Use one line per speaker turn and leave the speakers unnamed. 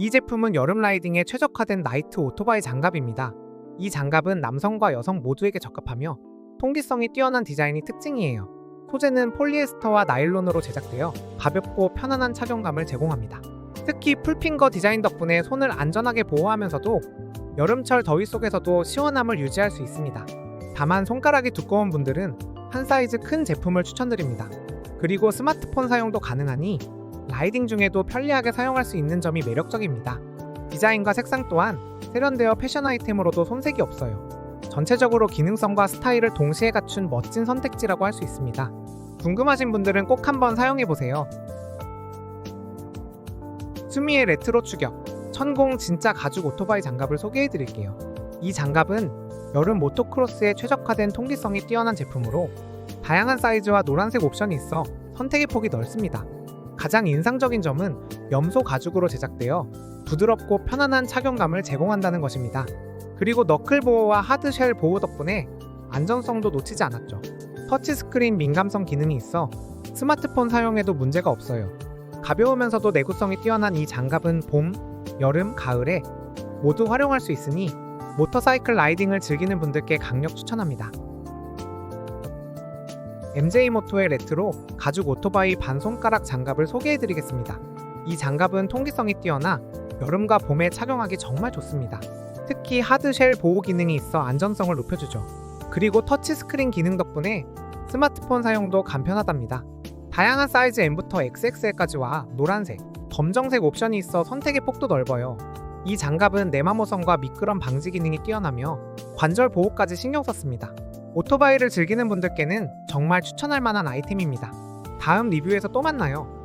이 제품은 여름 라이딩에 최적화된 나이트 오토바이 장갑입니다. 이 장갑은 남성과 여성 모두에게 적합하며 통기성이 뛰어난 디자인이 특징이에요. 소재는 폴리에스터와 나일론으로 제작되어 가볍고 편안한 착용감을 제공합니다. 특히 풀핑거 디자인 덕분에 손을 안전하게 보호하면서도 여름철 더위 속에서도 시원함을 유지할 수 있습니다. 다만 손가락이 두꺼운 분들은 한 사이즈 큰 제품을 추천드립니다. 그리고 스마트폰 사용도 가능하니 라이딩 중에도 편리하게 사용할 수 있는 점이 매력적입니다. 디자인과 색상 또한 세련되어 패션 아이템으로도 손색이 없어요. 전체적으로 기능성과 스타일을 동시에 갖춘 멋진 선택지라고 할 수 있습니다. 궁금하신 분들은 꼭 한번 사용해 보세요. 수미의 레트로 추격 천공 진짜 가죽 오토바이 장갑을 소개해 드릴게요. 이 장갑은 여름 모토크로스에 최적화된 통기성이 뛰어난 제품으로 다양한 사이즈와 노란색 옵션이 있어 선택의 폭이 넓습니다. 가장 인상적인 점은 염소 가죽으로 제작되어 부드럽고 편안한 착용감을 제공한다는 것입니다. 그리고 너클 보호와 하드쉘 보호 덕분에 안전성도 놓치지 않았죠. 터치스크린 민감성 기능이 있어 스마트폰 사용에도 문제가 없어요. 가벼우면서도 내구성이 뛰어난 이 장갑은 봄, 여름, 가을에 모두 활용할 수 있으니 모터사이클 라이딩을 즐기는 분들께 강력 추천합니다. MJ 모토의 레트로 가죽 오토바이 반손가락 장갑을 소개해드리겠습니다. 이 장갑은 통기성이 뛰어나 여름과 봄에 착용하기 정말 좋습니다. 특히 하드쉘 보호 기능이 있어 안전성을 높여주죠. 그리고 터치스크린 기능 덕분에 스마트폰 사용도 간편하답니다. 다양한 사이즈 M부터 XXL까지와 노란색, 검정색 옵션이 있어 선택의 폭도 넓어요. 이 장갑은 내마모성과 미끄럼 방지 기능이 뛰어나며 관절 보호까지 신경 썼습니다. 오토바이를 즐기는 분들께는 정말 추천할 만한 아이템입니다. 다음 리뷰에서 또 만나요.